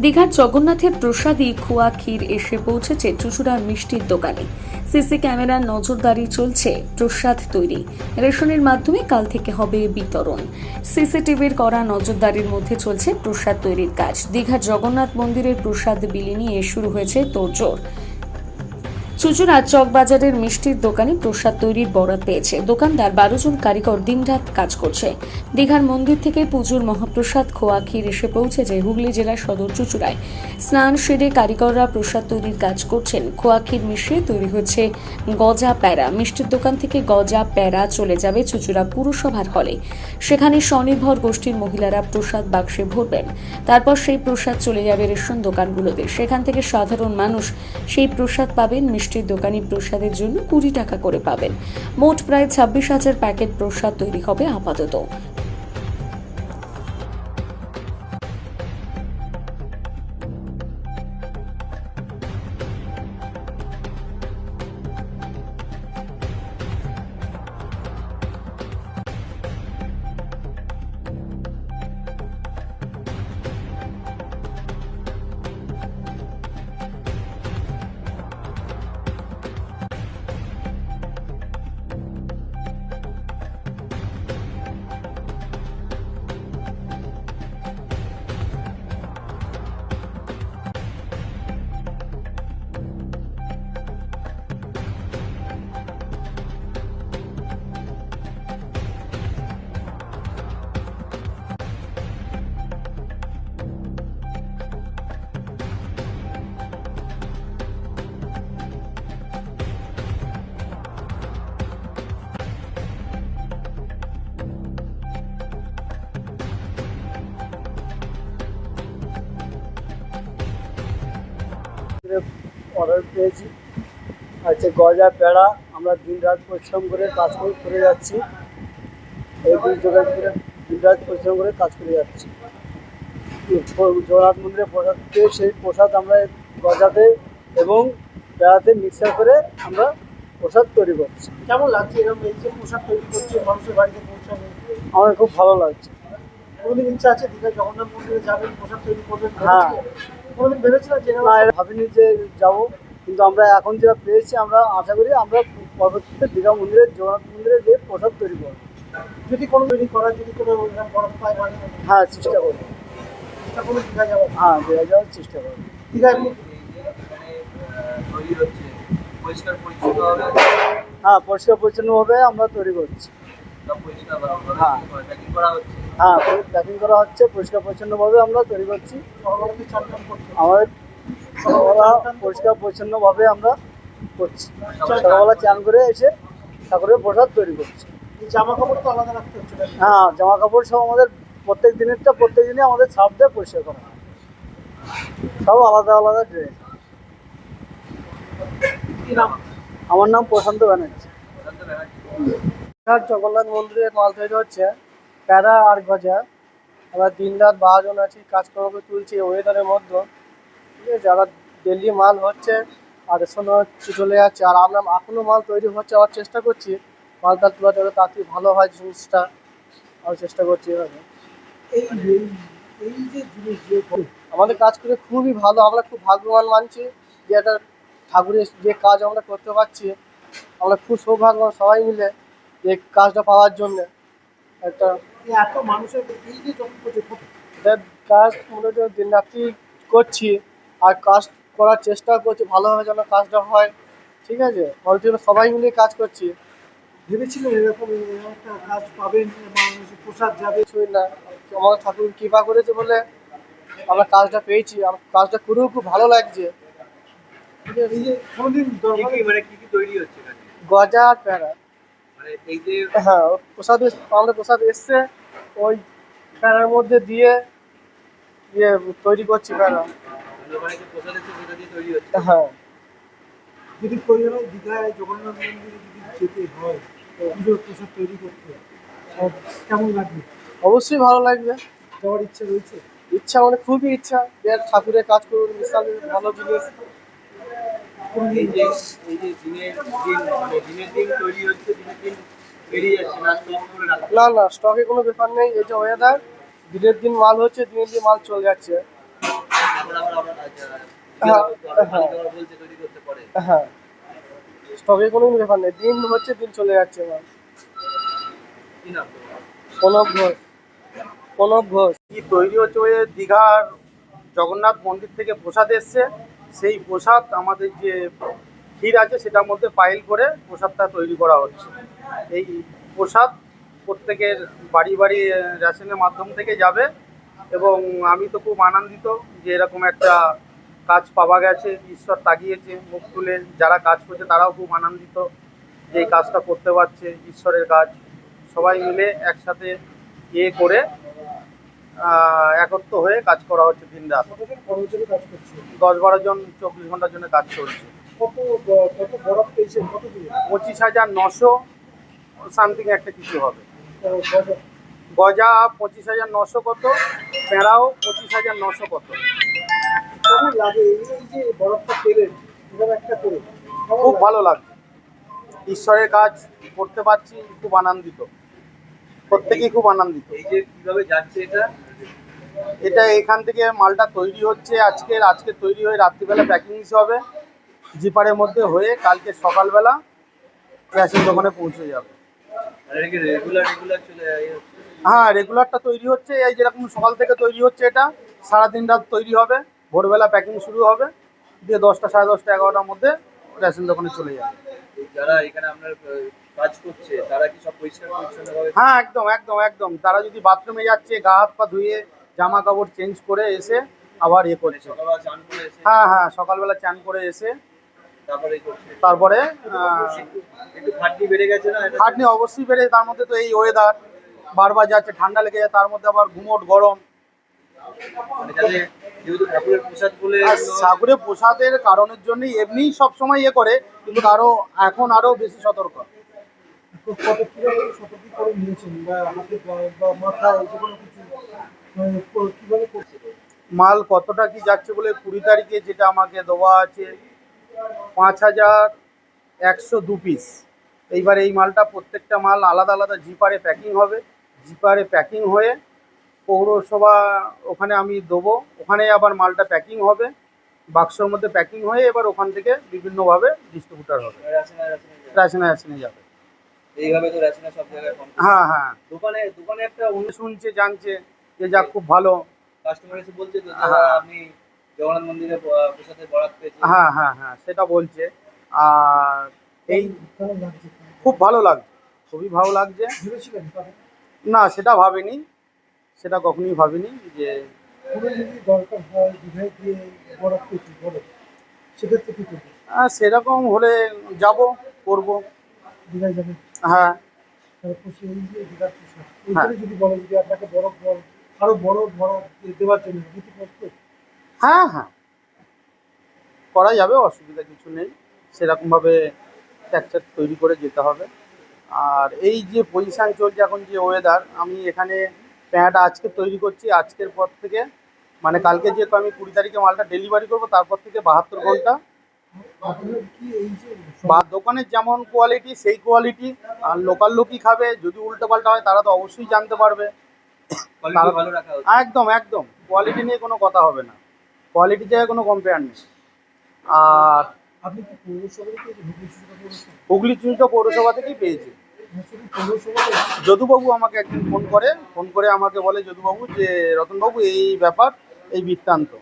দীঘার জগন্নাথের প্রসাদী খোয়া ক্ষীর এসে পৌঁছেছে চুচুড়ার মিষ্টির দোকানে। সিসি ক্যামেরার নজরদারি চলছে, প্রসাদ তৈরি। রেশনের মাধ্যমে কাল থেকে হবে বিতরণ। সিসিটিভির করা নজরদারির মধ্যে চলছে প্রসাদ তৈরির কাজ। দীঘার জগন্নাথ মন্দিরের প্রসাদ বিলি নিয়ে শুরু হয়েছে তোড়জোড়। চুচুড়া চকবাজারের মিষ্টির দোকানে প্রসাদ তৈরির বরাত পেয়েছে। দোকানদার বারো জন কারিগর দিনরাত কাজ করছে। দীঘার মন্দির থেকে পুজোর মহাপ্রসাদ খোয়া ক্ষীর এসে পৌঁছেছে হুগলি জেলার সদর চুচুড়ায়। স্নান সেরে কারিগররা প্রসাদ তৈরির কাজ করছেন। খোয়া ক্ষীর মিশিয়ে তৈরি হচ্ছে গজা প্যারা। মিষ্টির দোকান থেকে গজা প্যারা চলে যাবে চুচুড়া পুরসভার হলে। সেখানে স্বনির্ভর গোষ্ঠীর মহিলারা প্রসাদ বাক্সে ভরবেন। তারপর সেই প্রসাদ চলে যাবে রেশন দোকানগুলোতে। সেখান থেকে সাধারণ মানুষ সেই প্রসাদ পাবেন মিষ্টির দোকানি প্রসাদের জন্য কুড়ি টাকা করে পাবেন। মোট প্রায় ছাব্বিশ হাজার প্যাকেট প্রসাদ তৈরি হবে আপাতত। অর্ডার পেয়েছি। আচ্ছা গজা পেড়া আমরা দিন রাত পরিশ্রম করে কাজ করে করে যাচ্ছি। এই দুই জোগাড় করে দিন রাত পরিশ্রম করে কাজ করে যাচ্ছি। জগন্নাথ মন্দিরে প্রসাদ পেয়ে সেই প্রসাদ আমরা গজাতে এবং পেড়াতে মিক্সার করে আমরা প্রসাদ তৈরি করছি। কেমন লাগছে এরকম এই যে পোশাক তৈরি করছে মানুষের বাড়িতে পৌঁছাবে আমার খুব ভালো লাগছে। কোনোদিন ইচ্ছা আছে দীঘা জগন্নাথ মন্দিরে যাবেন পোশাক তৈরি করবেন? হ্যাঁ। কোনোদিন ভেবেছিলেন যে ভাবিনি যে যাব। কিন্তু আমরা এখন যেটা পেয়েছি আমরা আশা করি আমরা পরবর্তীতে দীঘা মন্দিরে জগন্নাথ মন্দিরে যে প্রসাদ তৈরি করব। যদি কোনো তৈরি করার যদি কোনো মানে হ্যাঁ চেষ্টা করব। চেষ্টা করে দীঘা যাবেন হ্যাঁ দেওয়া যাওয়ার চেষ্টা করব। দীঘা এমনি পরিষ্কার পরিচ্ছন্ন হবে হ্যাঁ আমরা তৈরি করছি। হবে হ্যাঁ। হ্যাঁ প্যাকিং করা হচ্ছে পরিষ্কার পরিচ্ছন্নভাবে আমরা তৈরি করছি। আমাদের সকালবেলা পরিষ্কার পরিচ্ছন্নভাবে আমরা করছি। সকালবেলা চান করে এসে ঠাকুরের প্রসাদ তৈরি করছি। জামা কাপড় তো আলাদা রাখতে হচ্ছে হ্যাঁ জামা কাপড় সব আমাদের প্রত্যেক দিনেরটা প্রত্যেক দিনে আমাদের ছাপ দিয়ে পরিষ্কার করা হয়। সব আলাদা আলাদা ড্রেস। আমার নাম প্রশান্ত ব্যানার্জি। জগন্নাথ মন্দিরে মাল তৈরি হচ্ছে। প্যারা আর গজা। আমরা দিন রাত বারোজন আছি কাজকর্ম তুলছি ওয়েদারের মধ্যে। ঠিক আছে আমরা ডেলি মাল হচ্ছে আর এখনও চলে যাচ্ছে আর আমরা এখনও মাল তৈরি হচ্ছে আবার চেষ্টা করছি। মালটা তোলা যাতে তাড়াতাড়ি ভালো হয় জিনিসটা আমি চেষ্টা করছি এভাবে। যে যে আমাদের কাজ করে খুবই ভালো আমরা খুব ভাগ্যবান মানছি যে একটা ঠাকুরের যে কাজ আমরা করতে পারছি। আমরা খুব সৌভাগ্যবান সবাই মিলে এই কাজটা পাওয়ার জন্য একটা এত মানুষের এই যে কাজ মূলত দিন রাত্রি করছি আর কাজ করার চেষ্টা করছি ভালোভাবে যেন কাজটা হয় ঠিক আছে? জন্য সবাই মিলে কাজ করছি। ভেবেছিলেন এরকম এরকম একটা কাজ পাবেন প্রসাদ যাবে? কিছুই না। আমার ঠাকুর কৃপা করেছে বলে আমরা কাজটা পেয়েছি। আমার কাজটা করেও খুব ভালো লাগছে। এই যে কোনোদিন মানে কি কি তৈরি হচ্ছে গজা আর প্যারা। যে হ্যাঁ প্রসাদ আমাদের প্রসাদ এসছে ওই প্যারার মধ্যে দিয়ে ইয়ে তৈরি করছি প্যারা মানে যে প্রসাদ হচ্ছে সেটা দিয়ে তৈরি হচ্ছে। হ্যাঁ। যদি পরিবারে দীঘায় জগন্নাথ মন্দিরে যদি যেতে হয় পুজোর প্রসাদ তৈরি করতে কেমন লাগবে? অবশ্যই ভালো লাগবে। যাওয়ার ইচ্ছে রয়েছে? ইচ্ছা মানে খুবই ইচ্ছা। যে ঠাকুরের কাজ করুন বিশাল ভালো জিনিস। এই যে এই যে দিনের দিন মানে দিনের দিন তৈরি হচ্ছে দিনের দিন বেরিয়ে যাচ্ছে না স্টক করে রাখা না না স্টকে কোনো ব্যাপার নেই এই যে ওয়েদার দিনের দিন মাল হচ্ছে দিনের দিন মাল চলে যাচ্ছে। তারপর আবার আমরা হ্যাঁ, হ্যাঁ। বলছে তৈরি করতে পারে। হ্যাঁ স্টকে কোনো ব্যাপার নেই দিন হচ্ছে দিন চলে যাচ্ছে মাল। প্রণব ঘোষ প্রণব ঘোষ। কি তৈরি হচ্ছে ওই দীঘার জগন্নাথ মন্দির থেকে প্রসাদ এসছে। সেই প্রসাদ আমাদের যে ক্ষীর আছে সেটার মধ্যে পাইল করে প্রসাদটা তৈরি করা হচ্ছে। এই প্রসাদ প্রত্যেকের বাড়ি বাড়ি রেশনের মাধ্যম থেকে যাবে এবং আমি তো খুব আনন্দিত যে এরকম একটা কাজ পাওয়া গেছে, ঈশ্বর তাগিয়েছে মুখ তুলে যারা কাজ করছে তারাও খুব আনন্দিত যে এই কাজটা করতে পারছে, ঈশ্বরের কাজ। সবাই মিলে একসাথে ইয়ে করে একত্র হয়ে কাজ করা হচ্ছে দিন রাত। করছে? দশ বারো জন চব্বিশ ঘণ্টার জন্য কাজ চলছে। পেয়েছেন পঁচিশ হাজার নশো সামথিং একটা কিছু হবে। গজা? পঁচিশ হাজার নশো কত পেঁড়াও পঁচিশ হাজার নশো কত। খুব ভালো লাগছে। ঈশ্বরের কাজ করতে পারছি খুব আনন্দিত। প্রত্যেকেই খুব আনন্দিত। এই যে কীভাবে যাচ্ছে এটা? এটা এখান থেকে মালটা তৈরি হচ্ছে আজকে আজকে তৈরি হয়ে রাত্রিবেলা প্যাকিং হবে। জিপারের মধ্যে হয়ে কালকে সকালবেলা রেশন দোকানে পৌঁছে যাবে? হ্যাঁ রেগুলারটা তৈরি হচ্ছে। এই যেরকম সকাল থেকে তৈরি হচ্ছে এটা সারাদিন রাত তৈরি হবে। ভোরবেলা প্যাকিং শুরু হবে। দিয়ে দশটা সাড়ে দশটা এগারোটার মধ্যে রেশন দোকানে চলে যাবে। যারা এখানে আপনার কাজ করছে তারা কি সব পরিষ্কার পরিচ্ছন্ন হ্যাঁ একদম একদম একদম। তারা যদি বাথরুমে যাচ্ছে গা হাত পা ধুয়ে জামা কাপড় চেঞ্জ করে এসে আবার ইয়ে করছে। হ্যাঁ হ্যাঁ সকালবেলা চান করে এসে তারপরে খাটনি অবশ্যই বেড়ে তার মধ্যে তো এই ওয়েদার বারবার যাচ্ছে ঠান্ডা লেগে যায় তার মধ্যে আবার ঘুমোট গরম। মানে ঠাকুরের প্রসাদের কারণের জন্যই এমনিই সবসময় ইয়ে করে কিন্তু আরও এখন আরও বেশি সতর্ক। মাল কতটা কি যাচ্ছে বলে কুড়ি তারিখে যেটা আমাকে দেওয়া আছে পাঁচ হাজার একশো দু পিস এইবার এই মালটা প্রত্যেকটা মাল আলাদা আলাদা জিপারে প্যাকিং হবে। জিপারে প্যাকিং হয়ে পৌরসভা ওখানে আমি দেবো। ওখানে আবার মালটা প্যাকিং হবে। বাক্সর মধ্যে প্যাকিং হয়ে এবার ওখান থেকে বিভিন্নভাবে ডিস্ট্রিবিউটার হবে। রেশনে রেশনে যায়। রেশনে রেশনে যাবে। এইভাবে তো রেশনে সব জায়গায় হ্যাঁ হ্যাঁ। দোকানে দোকানে একটা অন্য শুনছে জানছে যে যাক খুব ভালো। কাস্টমার এসে বলছে তো হ্যাঁ। আপনি জগন্নাথ মন্দিরে প- প্রসাদের বরাত পেয়েছেন হ্যাঁ হ্যাঁ হ্যাঁ সেটা বলছে। আর এই লাগছে খুব ভালো লাগছে। খুবই ভালো লাগছে। ভেবেছিলেন না সেটা ভাবিনি। সেটা কখনোই ভাবিনি যে হয় সেরকম হলে যাব করব। দীঘায় যাবেন? হ্যাঁ। হ্যাঁ। হ্যাঁ হ্যাঁ। করা যাবে অসুবিধা কিছু নেই। সেরকমভাবে স্ট্রাকচার তৈরি করে যেতে হবে। আর এই যে পজিশান চলছে এখন যে ওয়েদার আমি এখানে প্যাঁট আজকে তৈরি করছি আজকের পর থেকে মানে কালকে যেহেতু আমি কুড়ি তারিখে মালটা ডেলিভারি করব তারপর থেকে বাহাত্তর ঘণ্টা বা দোকানের যেমন কোয়ালিটি সেই কোয়ালিটি আর লোকাল লোকই খাবে যদি উল্টো পাল্টা হয় তারা তো অবশ্যই জানতে পারবে। কোয়ালিটি তারা- ভালো রাখা হচ্ছে একদম একদম। কোয়ালিটি নিয়ে কোনো কথা হবে না। কোয়ালিটি জায়গায় কোনো কম্পেয়ার নেই। আর হুগলি সুবিধা পৌরসভা পৌরসভা থেকেই পেয়েছি। যদুবাবু আমাকে একদিন ফোন করে ফোন করে আমাকে বলে যদুবাবু যে রতনবাবু এই ব্যাপার এই বৃত্তান্ত।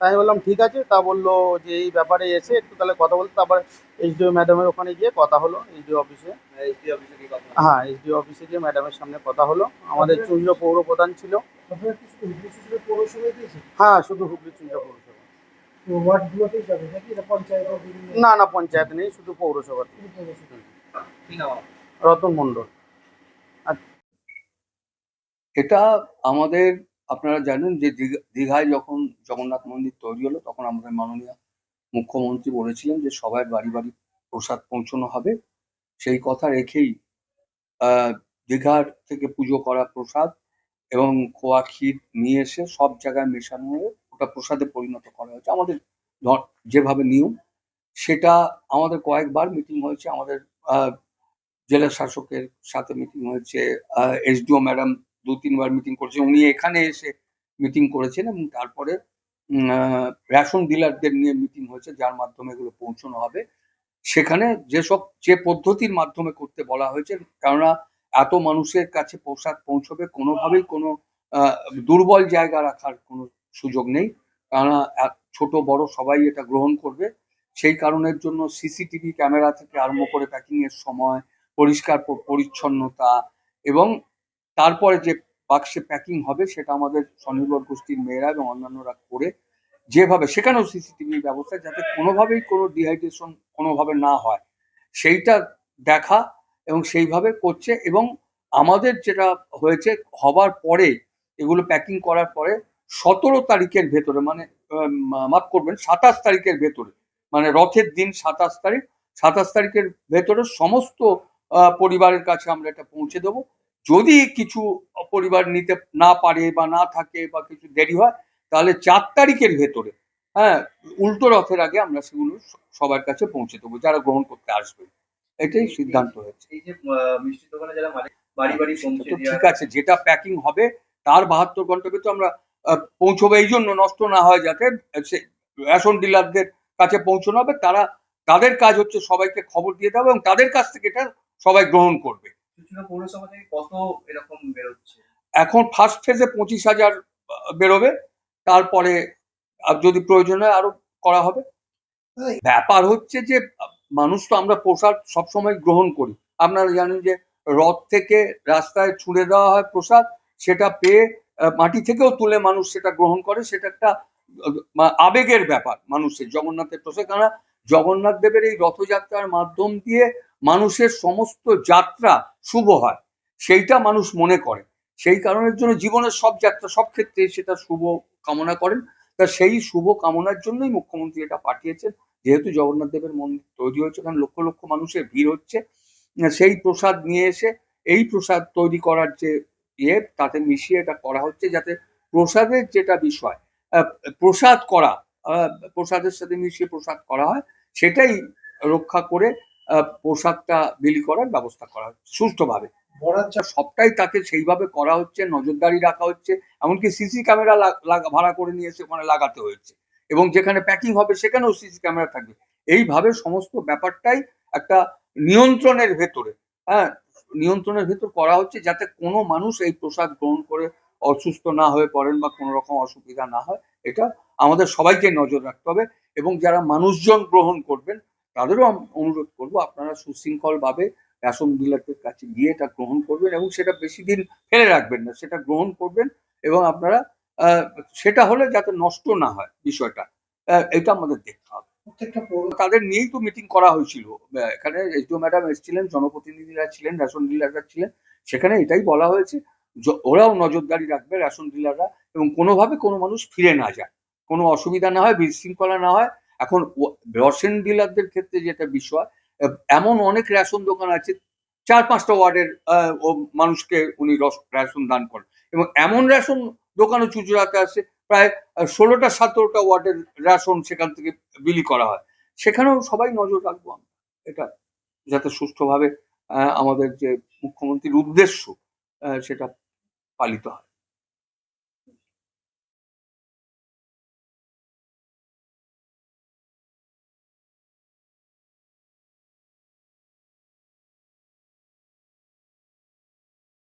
আমি বললাম ঠিক আছে। তা বলল যে এই ব্যাপারে এসে একটু তাহলে কথা বলতে। তারপর এইচডিও ম্যাডামের ওখানে গিয়ে কথা হলো এইচডিও অফিসে এসডি অফিসে কি কথা হ্যাঁ এইচডিও অফিসে গিয়ে ম্যাডামের সামনে কথা হলো। আমাদের চুঁচো পৌর প্রধান ছিল। হ্যাঁ শুধু হুগলি চুঁচো পৌরসভা। না না পঞ্চায়েত নেই শুধু পৌরসভা? রতন মণ্ডল। এটা আমাদের আপনারা জানেন যে দীঘা- দীঘায় যখন জগন্নাথ মন্দির তৈরি হলো, তখন আমাদের মাননীয় মুখ্যমন্ত্রী বলেছিলেন যে সবাই বাড়ি বাড়ি প্রসাদ পৌঁছানো হবে। সেই কথা রেখেই দীঘার থেকে পুজো করা প্রসাদ এবং খোয়া ক্ষীর নিয়ে এসে সব জায়গায় মেশানো হয়ে ওটা প্রসাদে পরিণত করা হয়েছে। আমাদের যেভাবে নিয়ম, সেটা আমাদের কয়েকবার মিটিং হয়েছে। আমাদের জেলা শাসকের সাথে মিটিং হয়েছে এসডিও ম্যাডাম দু তিনবার মিটিং করেছেন উনি এখানে এসে মিটিং করেছেন এবং তারপরে রেশন ডিলারদের নিয়ে মিটিং হয়েছে, যার মাধ্যমে এগুলো পৌঁছানো হবে। সেখানে যেসব, যে পদ্ধতির মাধ্যমে করতে বলা হয়েছে, কেননা এত মানুষের কাছে পোশাক পৌঁছবে, কোনোভাবেই কোনো দুর্বল জায়গা রাখার কোনো সুযোগ নেই। কেননা ছোট, বড় সবাই এটা গ্রহণ করবে। সেই কারণের জন্য সিসিটিভি ক্যামেরা থেকে আরম্ভ করে প্যাকিংয়ের সময়, পরিষ্কার, পরিচ্ছন্নতা এবং তারপরে যে বাক্সে প্যাকিং হবে সেটা আমাদের স্বনির্ভর গোষ্ঠীর মেয়েরা এবং অন্যান্যরা করে যেভাবে, সেখানেও সিসিটিভি ব্যবস্থা যাতে কোনোভাবেই কোনো ডিহাইড্রেশন কোনোভাবে না হয়। সেইটা দেখা এবং সেইভাবে করছে এবং আমাদের যেটা হয়েছে হবার পরে, এগুলো প্যাকিং করার পরে সতেরো তারিখের ভেতরে মানে মাফ করবেন, সাতাশ তারিখের ভেতরে মানে রথের দিন সাতাশ তারিখ, সাতাশ তারিখের ভেতরে সমস্ত পরিবারের কাছে আমরা এটা পৌঁছে দেবো। যদি কিছু পরিবার নিতে না পারে বা না থাকে বা কিছু দেরি হয় তাহলে চার তারিখের ভেতরে হ্যাঁ উল্টো রথের আগে আমরা সেগুলো সবার কাছে পৌঁছে দেবো যারা গ্রহণ করতে আসবে। এটাই সিদ্ধান্ত হয়েছে। এই যে আহ, দোকানে যারা বাড়ি বাড়ি পৌঁছে তো দেওয়া ঠিক আছে যেটা প্যাকিং হবে তার বাহাত্তর ঘন্টাকে তো আমরা পৌঁছবো এই জন্য নষ্ট না হয় যাতে রেশন ডিলারদের কাছে পৌঁছানো হবে তারা তাদের কাজ হচ্ছে সবাইকে খবর দিয়ে দেবে এবং তাদের কাছ থেকে এটা সবাই গ্রহণ করবে। চুচুড়া পৌরসভা থেকে কত এরকম বেরোচ্ছে? এখন ফার্স্ট ফেজে পঁচিশ হাজার বেরোবে। তারপরে যদি প্রয়োজন হয় আরও করা হবে। ব্যাপার হচ্ছে যে মানুষ তো আমরা প্রসাদ সবসময় গ্রহণ করি। আপনারা জানেন যে রথ থেকে রাস্তায় ছুঁড়ে দেওয়া হয় প্রসাদ সেটা পেয়ে মাটি থেকেও তুলে মানুষ সেটা গ্রহণ করে। সেটা একটা আবেগের ব্যাপার মানুষের জগন্নাথের। প্রসাদ কেননা জগন্নাথ দেবের এই রথযাত্রার মাধ্যম দিয়ে মানুষের সমস্ত যাত্রা শুভ হয়। সেইটা মানুষ মনে করে। সেই কারণের জন্য জীবনের সব যাত্রা, সব ক্ষেত্রে সেটা শুভ কামনা করেন। তা সেই শুভ কামনার জন্যই মুখ্যমন্ত্রী এটা পাঠিয়েছেন। যেহেতু জগন্নাথ দেবের মন্দির তৈরি হচ্ছে কারণ লক্ষ লক্ষ মানুষের ভিড় হচ্ছে। সেই প্রসাদ নিয়ে এসে, এই প্রসাদ তৈরি করার যে ইয়ে তাতে মিশিয়ে এটা করা হচ্ছে যাতে প্রসাদের যেটা বিষয় প্রসাদ করা প্রসাদের সাথে মিশিয়ে প্রসাদ করা হয়, সেটাই রক্ষা করে প্রসাদটা বিলি করার ব্যবস্থা করা হচ্ছে সুষ্ঠুভাবে। সবটাই তাকে সেইভাবে করা হচ্ছে নজরদারি রাখা হচ্ছে এমনকি সিসি ক্যামেরা ভাড়া করে নিয়ে এসে ওখানে লাগাতে হয়েছে। এবং যেখানে প্যাকিং হবে সেখানেও সিসি ক্যামেরা থাকবে। এইভাবে সমস্ত ব্যাপারটাই একটা নিয়ন্ত্রণের ভেতরে হ্যাঁ নিয়ন্ত্রণের ভেতর করা হচ্ছে যাতে কোনো মানুষ এই প্রসাদ গ্রহণ করে অসুস্থ না হয়ে পড়েন বা কোনো রকম অসুবিধা না হয়। এটা আমাদের সবাইকে নজর রাখতে হবে এবং যারা মানুষজন গ্রহণ করবেন তাদেরও অনুরোধ করব আপনারা সুশৃঙ্খলভাবে রেশন ডিলারদের কাছে গিয়ে এটা গ্রহণ করবেন এবং সেটা বেশি দিন ফেলে রাখবেন না সেটা গ্রহণ করবেন এবং আপনারা সেটা হলে যাতে নষ্ট না হয় বিষয়টা এটা আমাদের দেখতে হবে। প্রত্যেকটা তাদের নিয়েই তো মিটিং করা হয়েছিল। এখানে এসডিও ম্যাডাম এসেছিলেন জনপ্রতিনিধিরা ছিলেন রেশন ডিলাররা ছিলেন সেখানে এটাই বলা হয়েছে ওরাও নজরদারি রাখবে রেশন ডিলাররা এবং কোনোভাবে কোনো মানুষ ফিরে না যায়। কোনো অসুবিধা না হয় বিশৃঙ্খলা না হয় এখন রসেন ডিলারদের ক্ষেত্রে যেটা বিষয় এমন অনেক রেশন দোকান আছে, চার পাঁচটা ওয়ার্ডের মানুষকে উনি রস- রেশন দান করেন। এবং এমন রেশন দোকানও চুচুড়াতে আছে প্রায় ষোলোটা, সতেরোটা ওয়ার্ডের রেশন সেখান থেকে বিলি করা হয়। সেখানেও সবাই নজর রাখব আমরা। এটা যাতে সুষ্ঠুভাবে আমাদের যে মুখ্যমন্ত্রীর উদ্দেশ্য সেটা পালিত হয়।